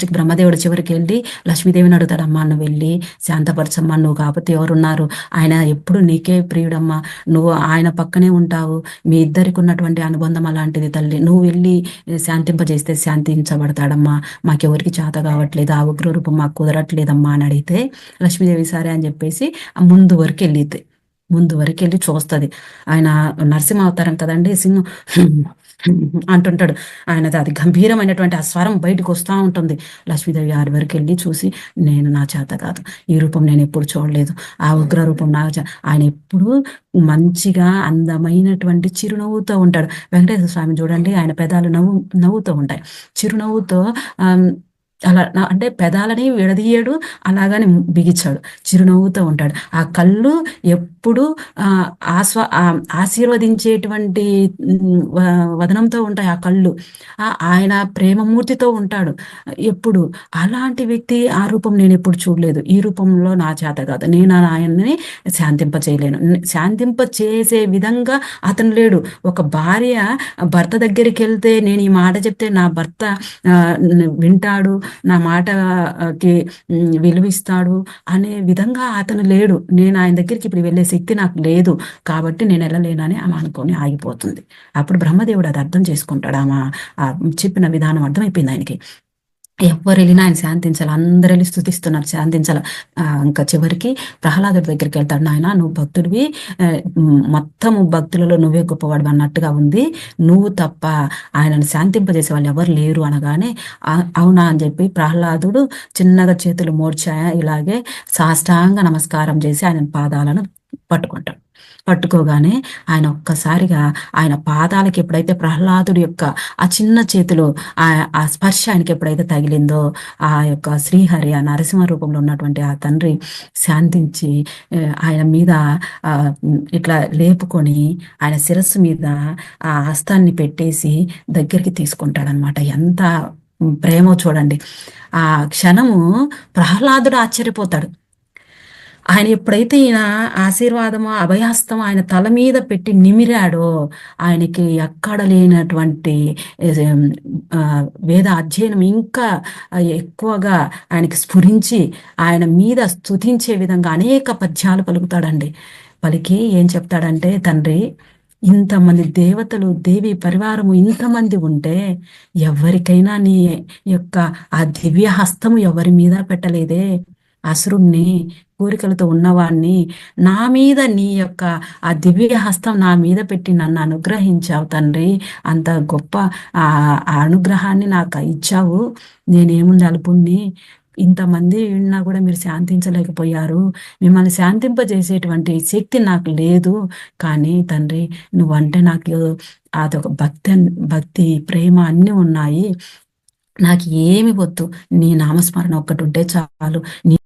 లాస్ట్కి బ్రహ్మదేవుడు చివరికి వెళ్ళి లక్ష్మీదేవిని అడుగుతాడు అమ్మా నువ్వు వెళ్ళి శాంతపరచమ్మా నువ్వు కాకపోతే ఎవరున్నారు? ఆయన ఎప్పుడు నీకే ప్రియుడమ్మా. నువ్వు ఆయన పక్కనే ఉంటావు. మీ ఇద్దరికి ఉన్నటువంటి అనుబంధం అలాంటిది తల్లి. నువ్వు వెళ్ళి శాంతింపజేస్తే శాంతించబడతాడమ్మా. మాకెవరికి చేత కావట్లేదు. ఆ ఉగ్ర రూపం మాకు కుదరట్లేదమ్మా అని అడిగితే లక్ష్మీదేవి సరే అని చెప్పేసి ముందు వరకు వెళ్ళితే ముందు వరకు వెళ్ళి చూస్తుంది. ఆయన నరసింహ అవతారం కదండి సింహం. అంటుంటాడు. ఆయనది అది గంభీరమైనటువంటి ఆ స్వరం బయటకు వస్తూ ఉంటుంది. లక్ష్మీదేవి ఆరి వరకు వెళ్ళి చూసి నేను నా చేత కాదు. ఈ రూపం నేను ఎప్పుడు చూడలేదు. ఆ ఉగ్ర రూపం నా చే- ఆయన ఎప్పుడు మంచిగా అందమైనటువంటి చిరునవ్వుతో ఉంటాడు. వెంకటేశ్వర స్వామి చూడండి ఆయన పెదాలు నవ్వు నవ్వుతూ ఉంటాయి. చిరునవ్వుతో ఆ అలా నా- అంటే పెదాలని విడదీయడు అలాగని బిగించాడు చిరునవ్వుతో ఉంటాడు. ఆ కళ్ళు ఎప్పుడు ఆ, ఆస్వా ఆ, ఆశీర్వదించేటువంటి వ- వదనంతో ఉంటాయి ఆ కళ్ళు. ఆ, ఆయన ప్రేమమూర్తితో ఉంటాడు. ఎప్పుడు అలాంటి వ్యక్తి ఆ రూపం నేను ఎప్పుడు చూడలేదు. ఈ రూపంలో నా చేత కాదు. నేను ఆయన్ని శాంతింప చేయలేను. శాంతింప చేసే విధంగా అతను లేడు. ఒక భార్య భర్త దగ్గరికి వెళ్తే నేను ఈ మాట చెప్తే నా భర్త ఆ, వింటాడు. నా మాటకి విలువిస్తాడు అనే విధంగా అతను లేడు. నేను ఆయన దగ్గరికి ఇప్పుడు వెళ్ళే శక్తి నాకు లేదు కాబట్టి నేను వెళ్ళలేనని ఆమె అనుకొని ఆగిపోతుంది. అప్పుడు బ్రహ్మదేవుడు అది అర్థం చేసుకుంటాడు. ఆమె ఆ చెప్పిన విధానం అర్థమైపోయింది ఆయనకి. ఎవరు వెళ్ళినా ఆయన శాంతించాలి. అందరు వెళ్ళి స్థుతిస్తున్నారు శాంతించాలి. ఇంకా చివరికి ప్రహ్లాదుడి దగ్గరికి వెళ్తాడు నాయన నువ్వు భక్తుడివి. మొత్తం భక్తులలో నువ్వే గొప్పవాడు అన్నట్టుగా ఉంది. నువ్వు తప్ప ఆయనను శాంతింపజేసే వాళ్ళు ఎవరు లేరు అనగానే అవునా అని చెప్పి ప్రహ్లాదుడు చిన్నగా చేతులు మోడ్చాయ ఇలాగే సాష్టాంగ నమస్కారం చేసి ఆయన పాదాలను పట్టుకుంటాడు. పట్టుకోగానే ఆయన ఒక్కసారిగా ఆయన పాదాలకి ఎప్పుడైతే ప్రహ్లాదుడి యొక్క ఆ చిన్న చేతిలో ఆ ఆ స్పర్శ ఆయనకి ఎప్పుడైతే తగిలిందో ఆ యొక్క శ్రీహరి ఆ నరసింహ రూపంలో ఉన్నటువంటి ఆ తండ్రి శాంతించి ఆయన మీద ఆ, ఇట్లా లేపుకొని ఆయన శిరస్సు మీద ఆ హస్తాన్ని పెట్టేసి దగ్గరికి తీసుకుంటాడనమాట ఎంత ప్రేమో చూడండి. ఆ క్షణము ప్రహ్లాదుడు ఆశ్చర్యపోతాడు. ఆయన ఎప్పుడైతే ఈయన ఆశీర్వాదము అభయాస్తం ఆయన తల మీద పెట్టి నిమిరాడో ఆయనకి ఎక్కడ లేనటువంటి వేద అధ్యయనం ఇంకా ఎక్కువగా ఆయనకి స్ఫురించి ఆయన మీద స్తుతించే విధంగా అనేక పద్యాలు పలుకుతాడండి. పలికి ఏం చెప్తాడంటే తండ్రి ఇంతమంది దేవతలు దేవి పరివారము ఇంతమంది ఉంటే ఎవరికైనా నీ యొక్క ఆ దివ్య హస్తము ఎవరి మీద పెట్టలేదే? అసురుణ్ణి కోరికలతో ఉన్నవాణ్ణి నా మీద నీ యొక్క ఆ దివ్య హస్తం నా మీద పెట్టి నన్ను అనుగ్రహించావు తండ్రి. అంత గొప్ప ఆ అనుగ్రహాన్ని నాకు ఇచ్చావు. నేనేముంది అల్పుణ్ణి ఇంతమంది విన్నా కూడా మీరు శాంతించలేకపోయారు. మిమ్మల్ని శాంతింపజేసేటువంటి శక్తి నాకు లేదు. కానీ తండ్రి నువ్వంటే నాకు అదొక భక్తి భక్తి ప్రేమ అన్నీ ఉన్నాయి. నాకు ఏమి వద్దు. నీ నామస్మరణ ఒక్కటి ఉంటే చాలు. నీ